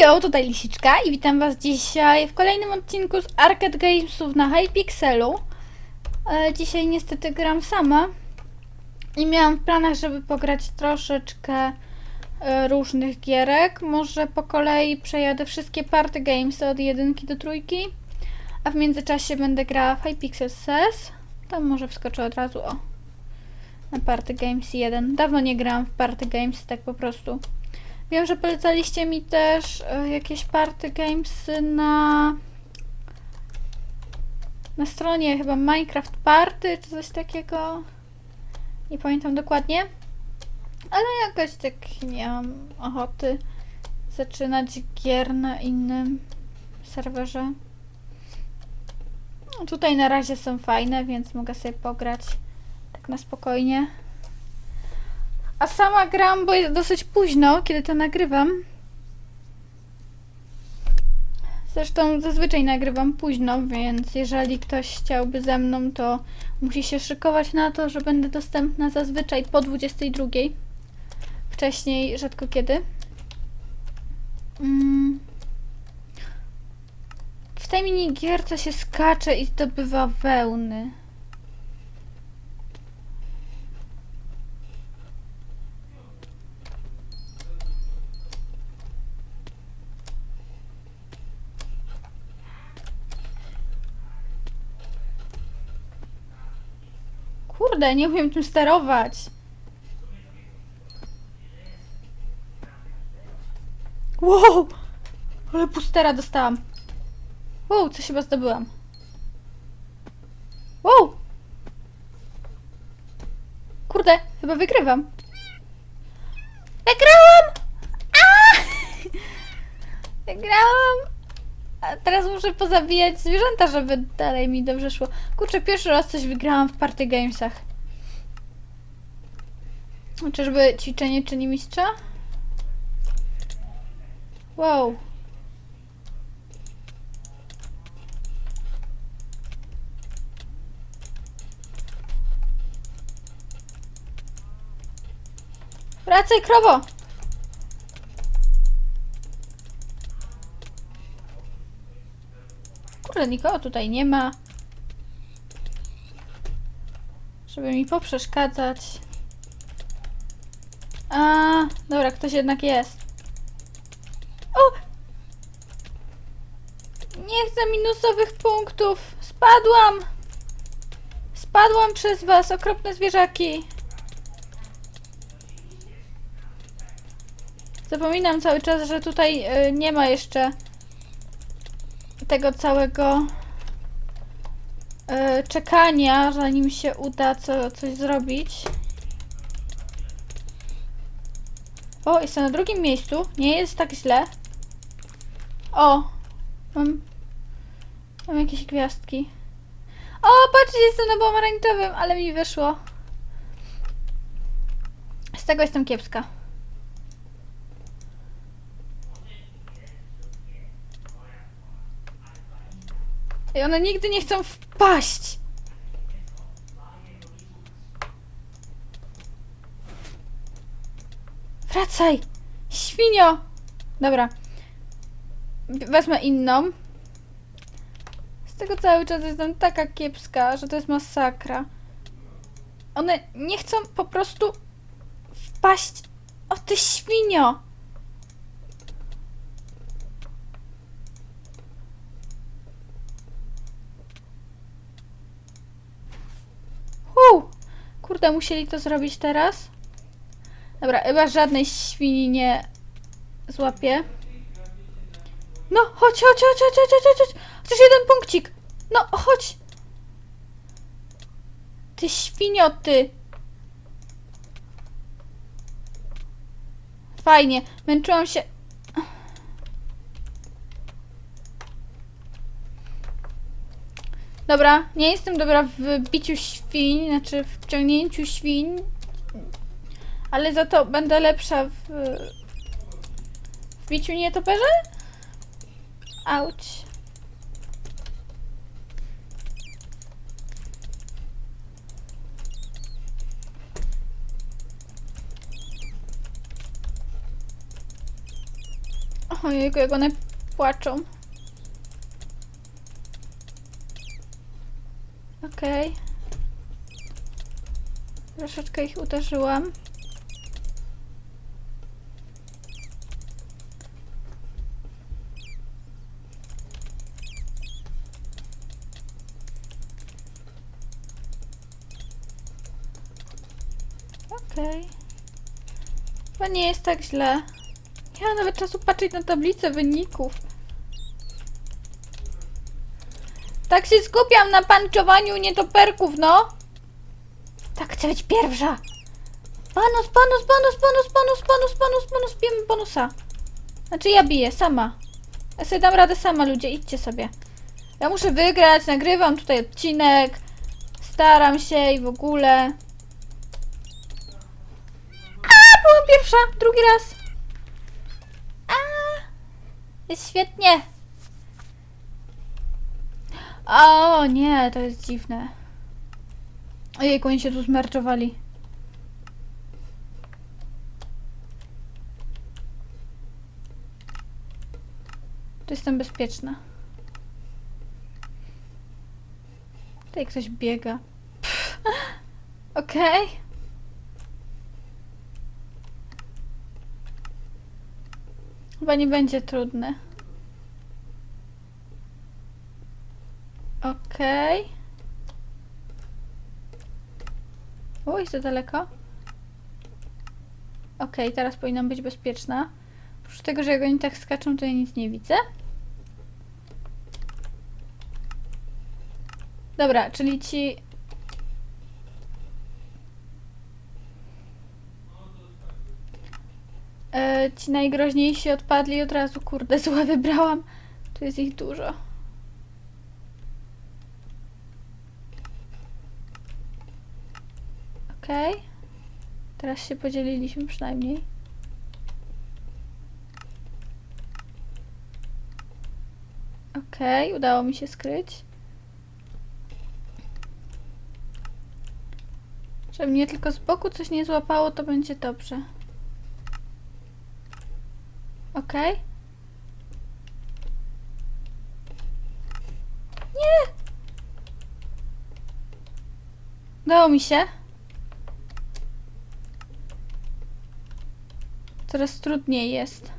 Hejo, tutaj Lisiczka i witam was dzisiaj w kolejnym odcinku z Arcade Gamesów na Hypixelu. E, dzisiaj niestety gram sama i miałam w planach, żeby pograć troszeczkę e, różnych gierek. Może po kolei przejadę wszystkie party games od jedynki do trójki, a w międzyczasie będę grała w Hypixel SES. Tam może wskoczę od razu o na Party Games 1. Dawno nie grałam w Party Games, tak po prostu. Wiem, że polecaliście mi też e, jakieś party games na na stronie chyba Minecraft Party czy coś takiego. Nie pamiętam dokładnie. Ale jakoś tak nie mam ochoty zaczynać gier na innym serwerze. No, tutaj na razie są fajne, więc mogę sobie pograć tak na spokojnie. A sama gram, bo jest dosyć późno, kiedy to nagrywam. Zresztą zazwyczaj nagrywam późno, więc jeżeli ktoś chciałby ze mną, to musi się szykować na to, że będę dostępna zazwyczaj po 22. Wcześniej rzadko kiedy. Mm. W tej minigierce się skacze i zdobywa wełny. Kurde, nie umiem tym sterować. Wow! Ale pustera dostałam. Wow, coś chyba zdobyłam. Wow! Kurde, chyba wygrywam. Wygrałam! Wygrałam! A teraz muszę pozabijać zwierzęta, żeby dalej mi dobrze szło. Kurczę, pierwszy raz coś wygrałam w party gamesach. Czyżby ćwiczenie czyni mistrza? Wow. Wracaj, krowo! Kurde, nikogo tutaj nie ma. Żeby mi poprzeszkadzać. A, dobra, ktoś jednak jest. O! Nie chcę minusowych punktów. Spadłam. Spadłam przez was, okropne zwierzaki. Zapominam cały czas, że tutaj y, nie ma jeszcze tego całego y, czekania, zanim się uda co, coś zrobić. O, jestem na drugim miejscu. Nie jest tak źle. O, mam, mam jakieś gwiazdki. O, patrzcie, jestem na pomarańczowym, ale mi wyszło. Z tego jestem kiepska. I one nigdy nie chcą wpaść. Wracaj! Świnio! Dobra. Wezmę inną. Z tego cały czas jestem taka kiepska, że to jest masakra. One nie chcą po prostu wpaść. O ty świnio! Kurde, musieli to zrobić teraz. Dobra, chyba żadnej świni nie złapie. No, chodź, chodź, chodź, chodź, chodź, chodź, chodź. Chociaż jeden punkcik. No, chodź. Ty świnio, ty. Fajnie, męczyłam się. Dobra, nie jestem dobra w biciu świń, znaczy w ciągnięciu świń, ale za to będę lepsza w, w biciu nietoperze? Auć. Ojejku, jak one płaczą. Okej. Troszeczkę ich uderzyłam. Okej. Chyba nie jest tak źle. Mam nawet czasu patrzeć na tablicę wyników. Tak się skupiam na panczowaniu nietoperków, no. Tak, chcę być pierwsza. Bonus, bonus, bonus, bonus, bonus, bonus, bonus, bonus, bijemy bonusa. Znaczy ja biję, sama. Ja sobie dam radę sama, ludzie, idźcie sobie. Ja muszę wygrać, nagrywam tutaj odcinek. Staram się i w ogóle. A, byłam pierwsza, drugi raz. A, jest świetnie. O nie, to jest dziwne. Ojejku, oni się tu zmarczowali. Tu jestem bezpieczna. Tutaj ktoś biega. Okej. Chyba nie będzie trudne. Okej. Uj, za daleko. Okej, teraz powinnam być bezpieczna. Oprócz tego, że jak oni tak skaczą, to ja nic nie widzę. Dobra, czyli ci... E, ci najgroźniejsi odpadli od razu. Kurde, złe wybrałam. Tu jest ich dużo. Okej. Teraz się podzieliliśmy przynajmniej. Okej, udało mi się skryć. Żeby mnie tylko z boku coś nie złapało, to będzie dobrze. Okej. Nie! Udało mi się. Coraz trudniej jest.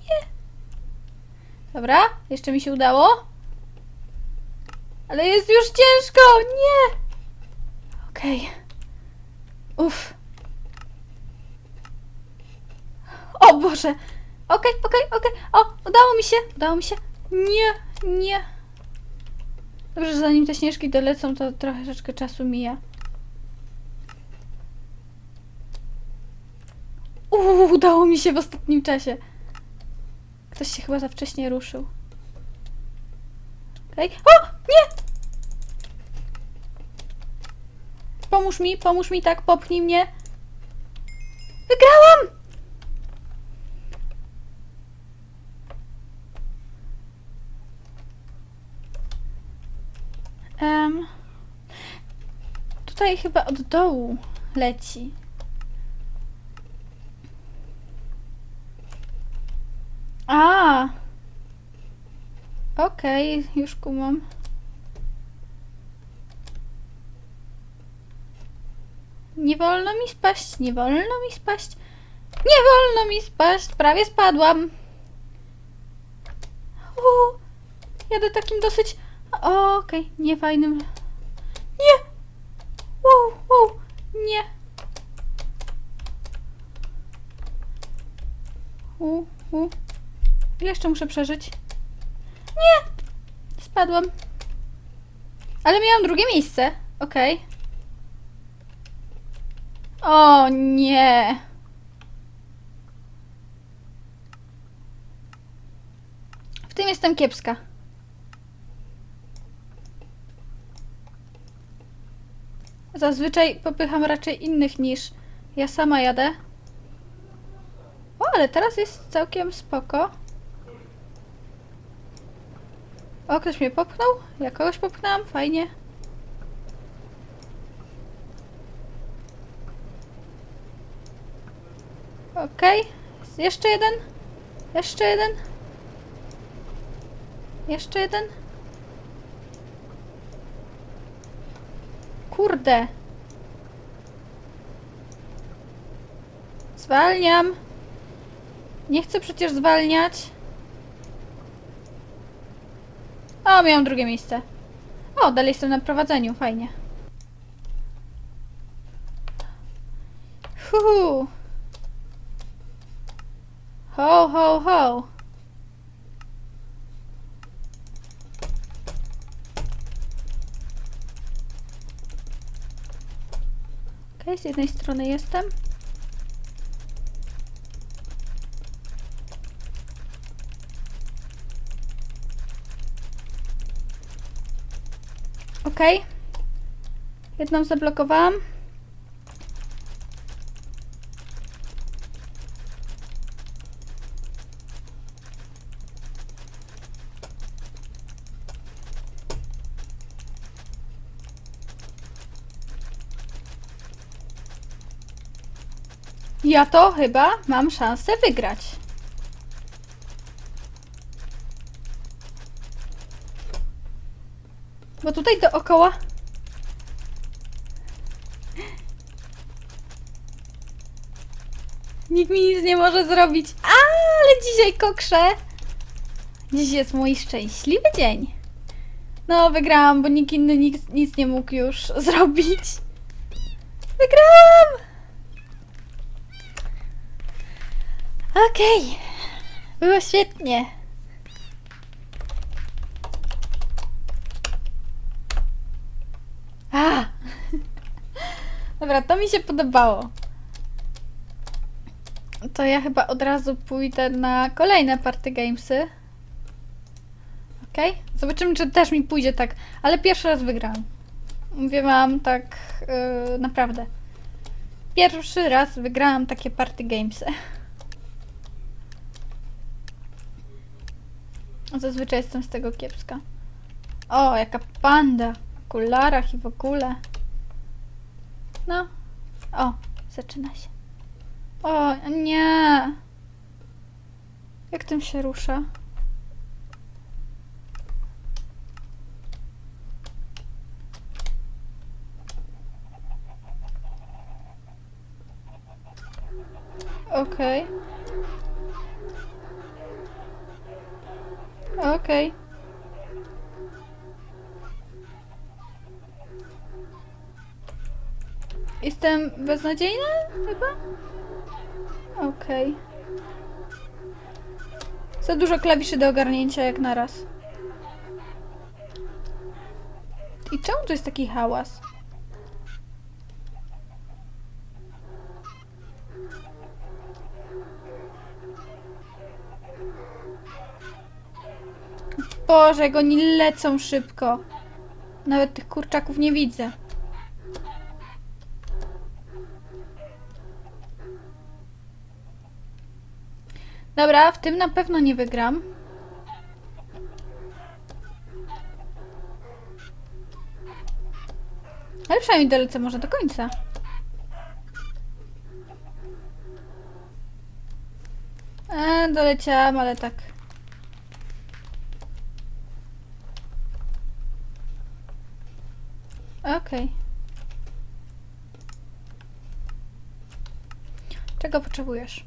Nie. Dobra, jeszcze mi się udało. Ale jest już ciężko! Nie! Okej. Uff. O Boże! Okej, okej, okej. O, udało mi się! Udało mi się. Nie, nie. Dobrze, że zanim te śnieżki dolecą, to troszeczkę czasu mija. Uuu, udało mi się w ostatnim czasie. Ktoś się chyba za wcześnie ruszył. Okej. O! Nie! Pomóż mi, pomóż mi, tak, popchnij mnie. Wygrałam! Em, tutaj chyba od dołu leci. A. Okej, już kumam. Nie wolno mi spaść, nie wolno mi spaść. Nie wolno mi spaść, prawie spadłam. Uuu, jadę takim dosyć... Okej, niefajnym... Nie! Wow, wow, nie. U, u. Ile jeszcze muszę przeżyć? Nie! Spadłam. Ale miałam drugie miejsce. Okej. O nie. W tym jestem kiepska. Zazwyczaj popycham raczej innych niż ja sama jadę. O, ale teraz jest całkiem spoko. O, mnie popchnął? Ja kogoś popchnęłam? Fajnie. Okej. Jeszcze jeden? Jeszcze jeden? Jeszcze jeden? Kurde. Zwalniam. Nie chcę przecież zwalniać. O, miałam drugie miejsce. O, dalej jestem na prowadzeniu, fajnie. Hu. Ho, ho, ho. Okej, z jednej strony jestem. Okej. Jedną zablokowałam. Ja to chyba mam szansę wygrać. Tutaj dookoła. Nikt mi nic nie może zrobić. A, ale dzisiaj kokrze. Dziś jest mój szczęśliwy dzień. No, wygrałam, bo nikt inny nic, nic nie mógł już zrobić. Wygrałam! Okej. Było świetnie. A! Dobra, to mi się podobało. To ja chyba od razu pójdę na kolejne party gamesy. Okej? Zobaczymy, czy też mi pójdzie tak. Ale pierwszy raz wygram. Mówię wam tak yy, naprawdę. Pierwszy raz wygrałam takie party gamesy. Zazwyczaj jestem z tego kiepska. O, jaka panda. Okularach i w ogóle. No. O, zaczyna się. O, nie. Jak tym się rusza? Okej. Okej. Jestem beznadziejna? Chyba? Okej. Za dużo klawiszy do ogarnięcia jak naraz. I czemu tu jest taki hałas? Boże, jak oni lecą szybko. Nawet tych kurczaków nie widzę. Dobra, w tym na pewno nie wygram. Ale przynajmniej dolecę może do końca. E, doleciałam, ale tak. Okej. Czego potrzebujesz?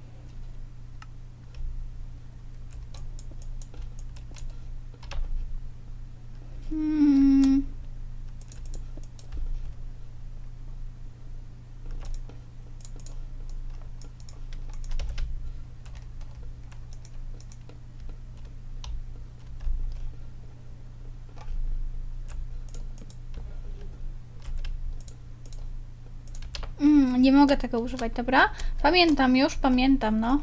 Hmm. Mm, nie mogę tego używać, dobra? Pamiętam już, pamiętam, no.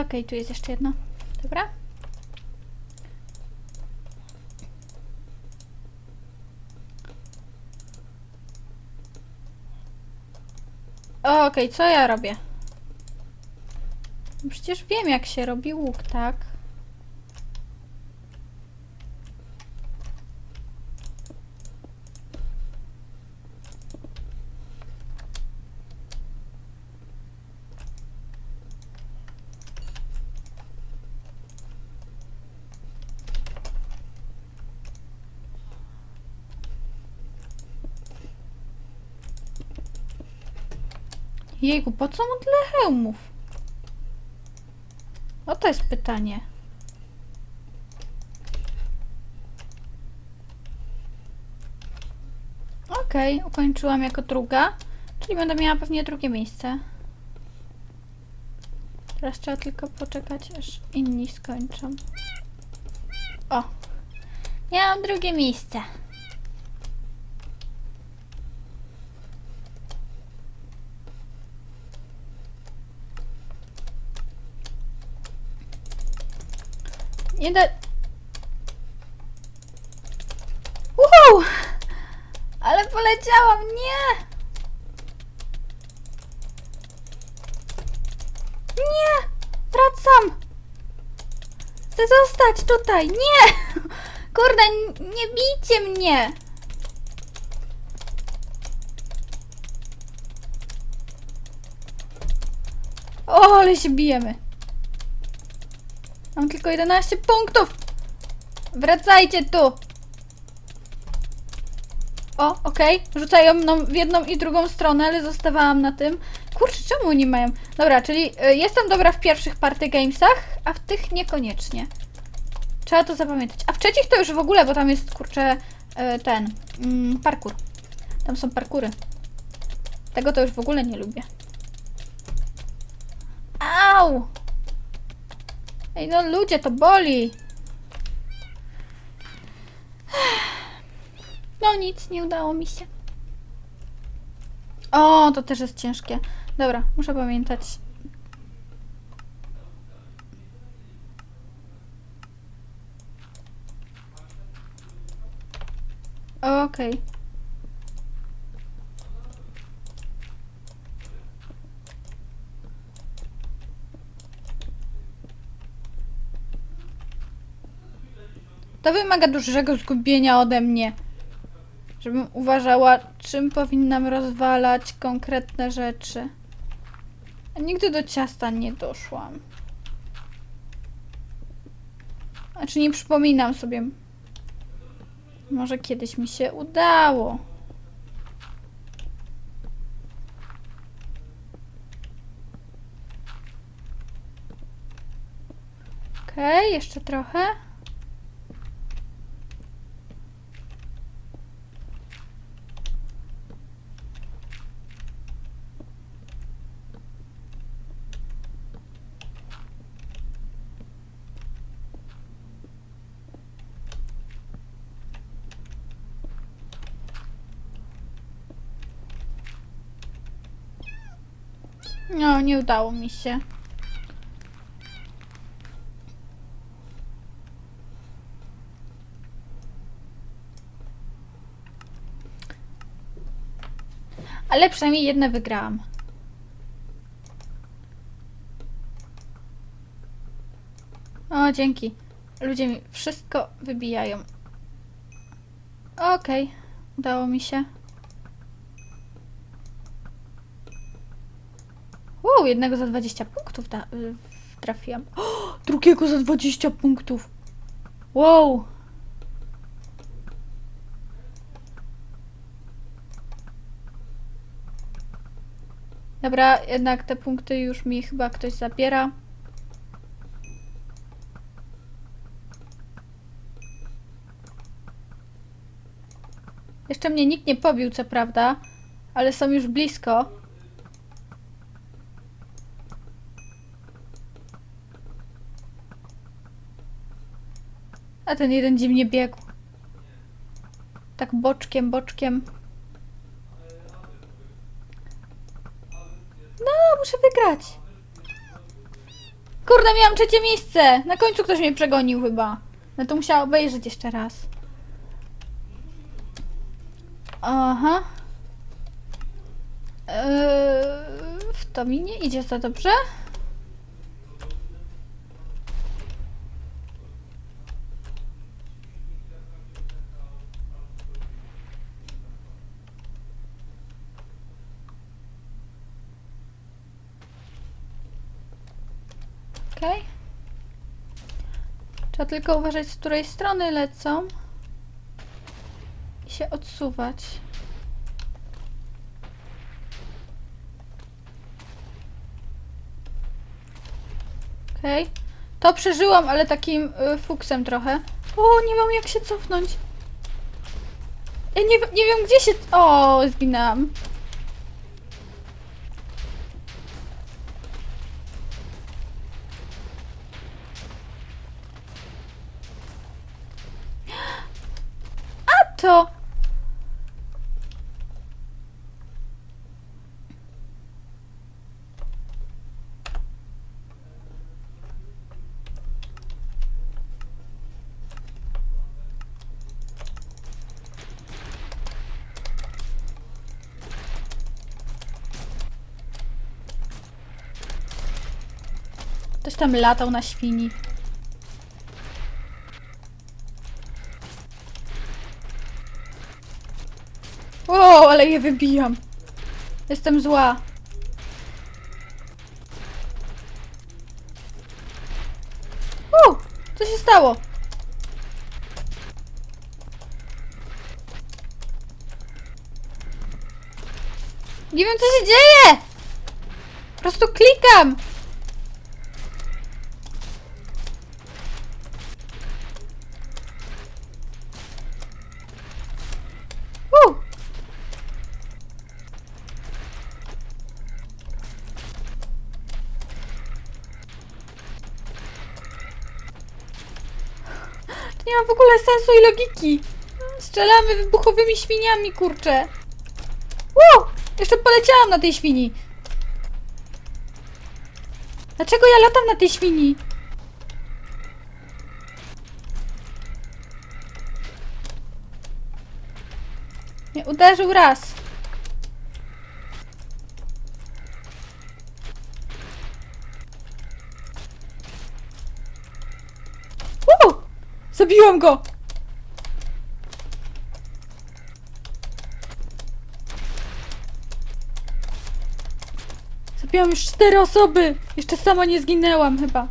Okej, tu jest jeszcze jedno. Dobra. Okej, co ja robię? Przecież wiem, jak się robi łuk, tak? Jejku, po co mu tyle hełmów? O to jest pytanie. Okej, ukończyłam jako druga, czyli będę miała pewnie drugie miejsce. Teraz trzeba tylko poczekać, aż inni skończą. O! Miałam drugie miejsce. Nie da... Wow! Ale poleciałam, nie! Nie! Wracam! Chcę zostać tutaj, nie! Kurde, nie bijcie mnie! O, ale się bijemy. Mam tylko 11 punktów. Wracajcie tu. O, okej. Rzucają mną w jedną i drugą stronę, ale zostawałam na tym. Kurczę, czemu oni mają? Dobra, czyli y, jestem dobra w pierwszych party gamesach, a w tych niekoniecznie. Trzeba to zapamiętać. A w trzecich to już w ogóle, bo tam jest, kurczę, y, ten, mm, parkour. Tam są parkury. Tego to już w ogóle nie lubię. Au! Ej, no ludzie, to boli. No nic, nie udało mi się. O, to też jest ciężkie. Dobra, muszę pamiętać. Okej. To wymaga dużego zgubienia ode mnie. Żebym uważała, czym powinnam rozwalać konkretne rzeczy. A nigdy do ciasta nie doszłam. Znaczy nie przypominam sobie. Może kiedyś mi się udało. Okej, jeszcze trochę. No, nie udało mi się. Ale przynajmniej jedne wygrałam. O, dzięki. Ludzie mi wszystko wybijają. Okej, udało mi się. Jednego za 20 punktów da, y, trafiłam. O, drugiego za 20 punktów. Wow. Dobra, jednak te punkty już mi chyba ktoś zabiera. Jeszcze mnie nikt nie pobił, co prawda, ale są już blisko. A ten jeden dziwnie biegł. Tak boczkiem, boczkiem. No, muszę wygrać. Kurde, miałam trzecie miejsce. Na końcu ktoś mnie przegonił chyba. No to musiała obejrzeć jeszcze raz. Aha. Eee, w to mi nie idzie za dobrze. Okej. Trzeba tylko uważać, z której strony lecą. I się odsuwać. Okej. To przeżyłam, ale takim y, fuksem trochę. O, nie mam jak się cofnąć. Ja nie, nie wiem, gdzie się... O, zginęłam. A to... Ktoś tam latał na świni. O, ale je wybijam. Jestem zła. U, co się stało? Nie wiem, co się dzieje! Po prostu klikam! W ogóle sensu i logiki. Strzelamy wybuchowymi świniami, kurczę. Wow! Jeszcze poleciałam na tej świni. Dlaczego ja latam na tej świni? Nie uderzył raz. Zabiłam go! Zabiłam już cztery osoby! Jeszcze sama nie zginęłam chyba.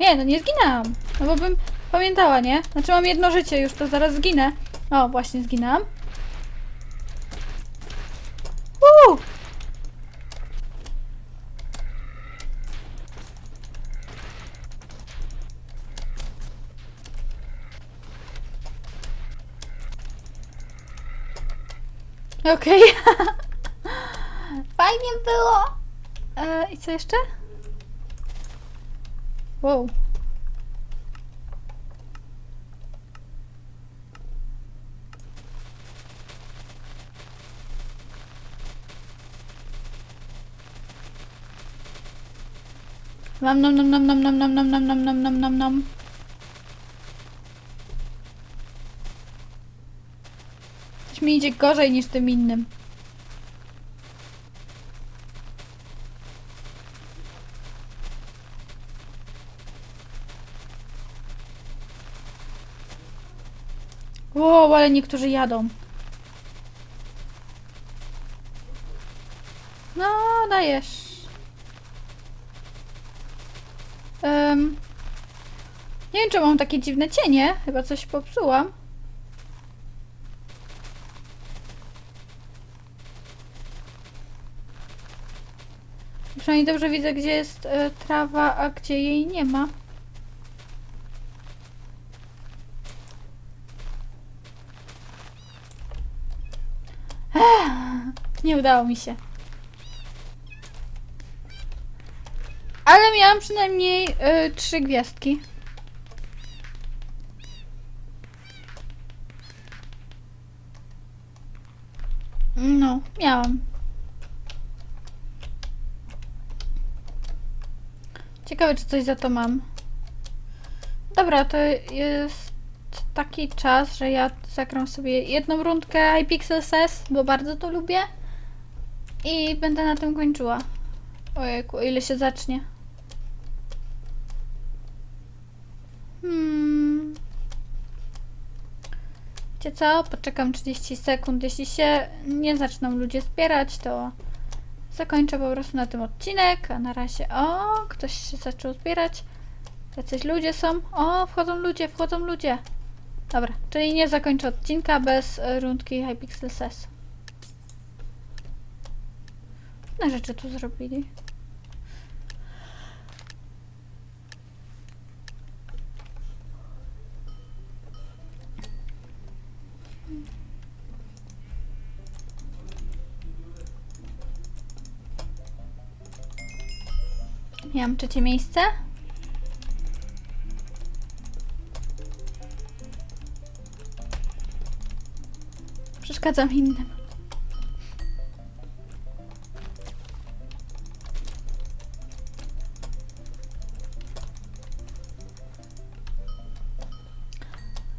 Nie, no nie zginęłam. No bo bym pamiętała, nie? Znaczy mam jedno życie już, to zaraz zginę. O, właśnie zginęłam. Uuu! Okej. Fajnie było. E, I co jeszcze? Wow. Mam nom nom nom nom nom nom nom nom nom nom nom nom nom. Mi idzie gorzej niż tym innym. Wow, ale niektórzy jadą. No, dajesz. Em, nie wiem, czy mam takie dziwne cienie. Chyba coś popsułam. Przynajmniej dobrze widzę, gdzie jest e, trawa, a gdzie jej nie ma. Ech, nie udało mi się. Ale miałam przynajmniej y, trzy gwiazdki. No, miałam. Ciekawe, czy coś za to mam. Dobra, to jest taki czas, że ja zagram sobie jedną rundkę iPixel SES, bo bardzo to lubię. I będę na tym kończyła. Ojejku, ile się zacznie. Hmm. Wiecie co? Poczekam 30 sekund. Jeśli się nie zaczną ludzie zbierać, to zakończę po prostu na tym odcinek. A na razie, o, ktoś się zaczął zbierać. Jacyś ludzie są. O, wchodzą ludzie, wchodzą ludzie. Dobra, czyli nie zakończę odcinka bez rundki Hypixel SES. Na rzeczy tu zrobili. Miałam trzecie miejsce. Przeszkadzam innym.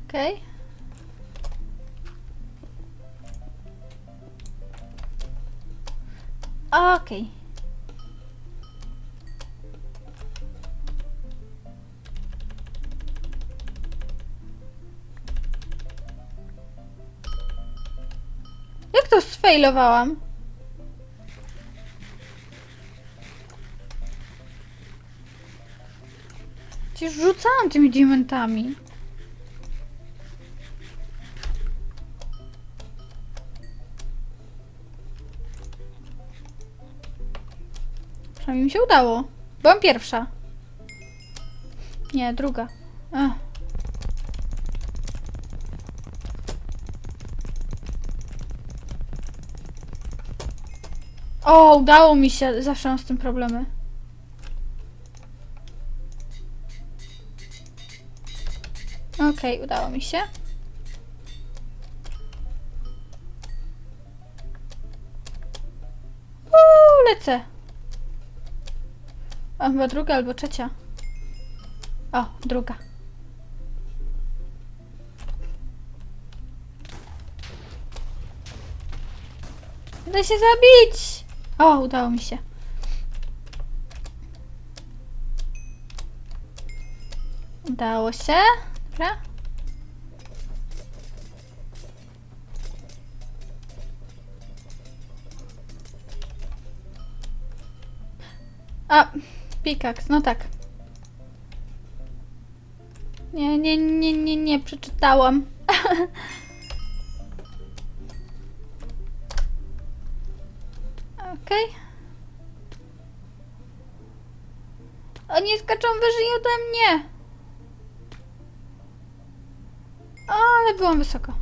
Okej. Okej. Jak sfailowałam? Przecież rzucałam tymi diamentami. Przynajmniej mi się udało. Byłam pierwsza. Nie, druga. Ech. O, udało mi się. Zawsze mam z tym problemy. Okej, udało mi się. Uuu, lecę. A chyba druga albo trzecia. O, druga. Da się zabić! O, udało mi się. Udało się. Dobra. A, pikaks, no tak. Nie, nie, nie, nie, nie, przeczytałam. Okej. Oni skaczą wyżej ode mnie. Ale byłam wysoko.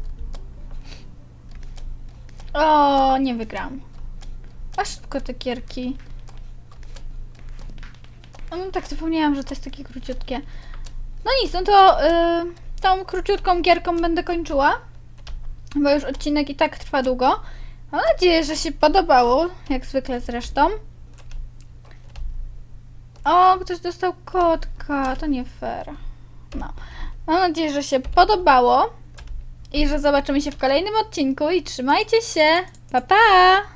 O, nie wygrałam. A szybko te gierki. No tak zapomniałam, że to jest takie króciutkie. No nic, no to y, tą króciutką gierką będę kończyła. Bo już odcinek i tak trwa długo. Mam nadzieję, że się podobało, jak zwykle zresztą. O, ktoś dostał kotka, to nie fair. No. Mam nadzieję, że się podobało i że zobaczymy się w kolejnym odcinku i trzymajcie się. Pa pa!